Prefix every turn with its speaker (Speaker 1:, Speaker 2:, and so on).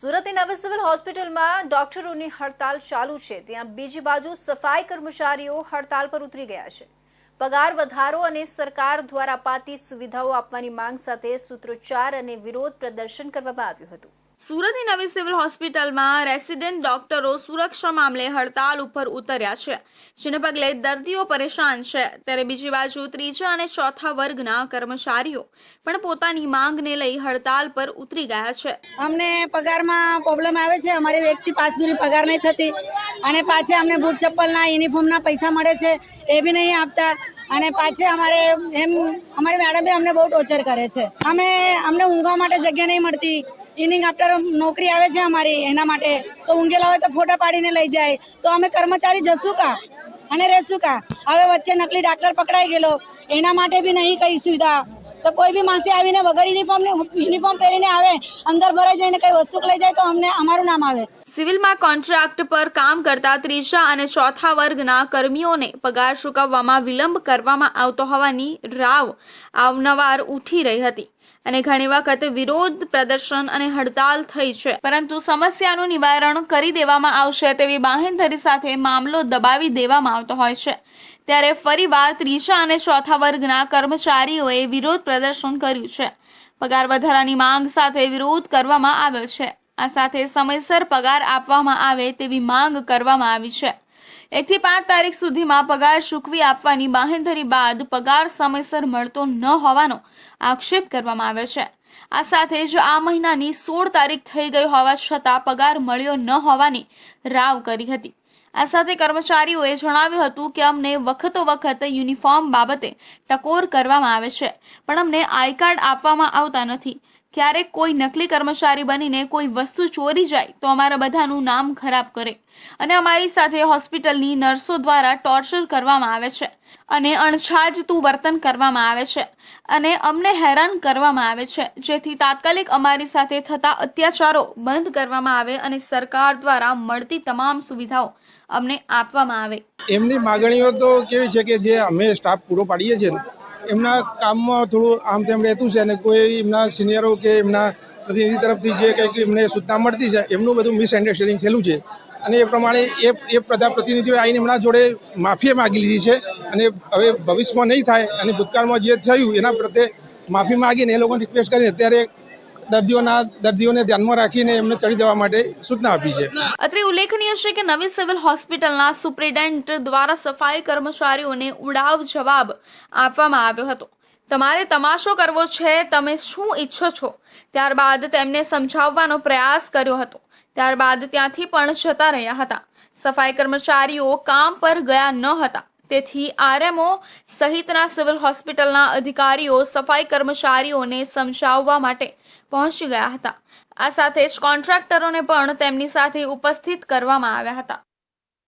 Speaker 1: સુરતની નવી સિવિલ હોસ્પિટલમાં ડોક્ટરોની હડતાલ ચાલુ છે. ત્યાં બીજી બાજુ સફાઈ કર્મચારીઓ હડતાલ પર ઉતરી ગયા છે. પગાર વધારો અને સરકાર દ્વારા અપાતી સુવિધાઓ આપવાની માંગ સાથે સૂત્રોચ્ચાર અને વિરોધ પ્રદર્શન કરવામાં આવ્યું હતું. સુરતની નવી સિવિલ હોસ્પિટલમાં રેસિડેન્ટ ડોક્ટરો સુરક્ષા મામલે હડતાલ ઉપર ઉતર્યા છે જેને પગલે દર્દીઓ પરેશાન છે. ત્યારે બીજી બાજુ ત્રીજા અને ચોથા વર્ગના કર્મચારીઓ પણ પોતાની માંગને લઈ હડતાલ પર ઉતરી ગયા છે.
Speaker 2: અમને પગારમાં પ્રોબ્લેમ આવે છે. અમારી વ્યક્તિ પાંચ સુધી પગાર નહીં થતી. અને પાછા અમને બૂટ ચપ્પલના, યુનિફોર્મના પૈસા મળે છે, એ બી નહીં આપતા. અને પાછે અમારે એમ, અમારી મેડમ અમને બહુ ટોર્ચર કરે છે. અમે, અમને ઊંઘવા માટે જગ્યા નહીં મળતી. ઇનિંગ આફ્ટર નોકરી આવે છે અમારી, એના માટે. તો ઊંઘેલા હોય તો ફોટા પાડીને લઈ જાય. તો અમે કર્મચારી જશું કા? અને રહેશું કા? હવે વચ્ચે નકલી ડાક્ટર પકડાઈ ગયેલો. એના માટે બી નહીં કઈ સુવિધા. તો કોઈ બી માસી આવીને વગર યુનિફોર્મ યુનિફોર્મ પહેરીને આવે, અંદર ભરાઈ જઈને કઈ વસ્તુ લઈ જાય તો અમને, અમારું નામ આવે.
Speaker 1: સિવિલમાં કોન્ટ્રાક્ટ પર કામ કરતા ત્રીજા અને ચોથા વર્ગના કર્મીઓને પગાર ચૂકવવામાં વિલંબ કરવામાં આવતો હોવાની રાવ અવનવાર ઉઠી રહી હતી. અને ઘણી વખત વિરોધ પ્રદર્શન અને હડતાલ થઈ છે. પરંતુ સમસ્યાનું નિવારણ કરી દેવામાં આવશે તેવી બાહેંધરી સાથે મામલો દબાવી દેવામાં આવતો હોય છે. ત્યારે ફરીવાર ત્રીજા અને ચોથા વર્ગના કર્મચારીઓએ વિરોધ પ્રદર્શન કર્યું છે. પગાર વધારાની માંગ સાથે વિરોધ કરવામાં આવ્યો છે. આ સાથે સમયસર પગાર આપવામાં આવે તેવી માંગ કરવામાં આવી છે. એકથી પાંચ તારીખ સુધીમાં પગાર ચૂકવી આપવાની બાહેંધરી બાદ પગાર સમયસર મળતો ન હોવાનો આક્ષેપ કરવામાં આવ્યો છે. આ સાથે જ આ મહિનાની સોળ તારીખ થઈ ગઈ હોવા છતાં પગાર મળ્યો ન હોવાની રાવ કરી હતી. આ સાથે કર્મચારીઓએ જણાવ્યું હતું કે અમને વખતો વખત યુનિફોર્મ બાબતે ટકોર કરવામાં આવે છે, પણ અમને આઈ કાર્ડ આપવામાં આવતા નથી. ક્યારેક કોઈ નકલી કર્મચારી બનીને કોઈ વસ્તુ ચોરી જાય તો અમારા બધાનું નામ ખરાબ કરે. અને અમારી સાથે હોસ્પિટલની નર્સો દ્વારા ટોર્ચર કરવામાં આવે છે. અને અણછાજતું વર્તન કરવામાં આવે છે. અને અમને હેરાન કરવામાં આવે છે. જેથી તાત્કાલિક અમારી સાથે થતા અત્યાચારો બંધ કરવામાં આવે અને સરકાર દ્વારા મળતી તમામ સુવિધાઓ અમને આપવામાં આવે.
Speaker 3: એમની માગણીઓ તો કેવી છે કે જે અમે સ્ટાફ પૂરો પાડીએ છીએ એમના કામમાં થોડું આમ તેમ રહેતું છે અને કોઈ એમના સિનિયરો કે એમના પ્રતિનિધિ તરફથી જે કંઈક એમને સૂચના મળતી છે, એમનું બધું મિસઅન્ડરસ્ટેન્ડિંગ થયેલું છે. અને એ પ્રમાણે એ એ બધા પ્રતિનિધિઓ આવીને એમના જોડે માફી માગી લીધી છે અને હવે ભવિષ્યમાં નહીં થાય અને ભૂતકાળમાં જે થયું એના પ્રત્યે માફી માગીને એ લોકોને રિક્વેસ્ટ કરીને અત્યારે દર્દીઓના દર્દીઓને ધ્યાનમાં રાખીને એમને ચડી જવા માટે સૂચના આપી છે.
Speaker 1: અત્રે ઉલ્લેખનીય છે કે નવી સિવિલ હોસ્પિટલના સુપ્રિન્ટેન્ડન્ટ દ્વારા સફાઈ કર્મચારીઓને ઉડાવ જવાબ આપવામાં આવ્યો હતો. તમારે તમાશો કરવો છે, તમે શું ઈચ્છો છો? ત્યારબાદ તેમને સમજાવવાનો પ્રયાસ કર્યો હતો. ત્યારબાદ ત્યાંથી પણ જતા રહ્યા હતા. સફાઈ કર્મચારીઓ કામ પર ગયા ન હતા. તેથી આરએમઓ સહિતના સિવિલ હોસ્પિટલના અધિકારીઓ, સફાઈ કર્મચારીઓને સમજાવવા માટે પહોંચી ગયા હતા. આ સાથે જ કોન્ટ્રાક્ટરોને પણ તેમની સાથે ઉપસ્થિત કરવામાં આવ્યા હતા.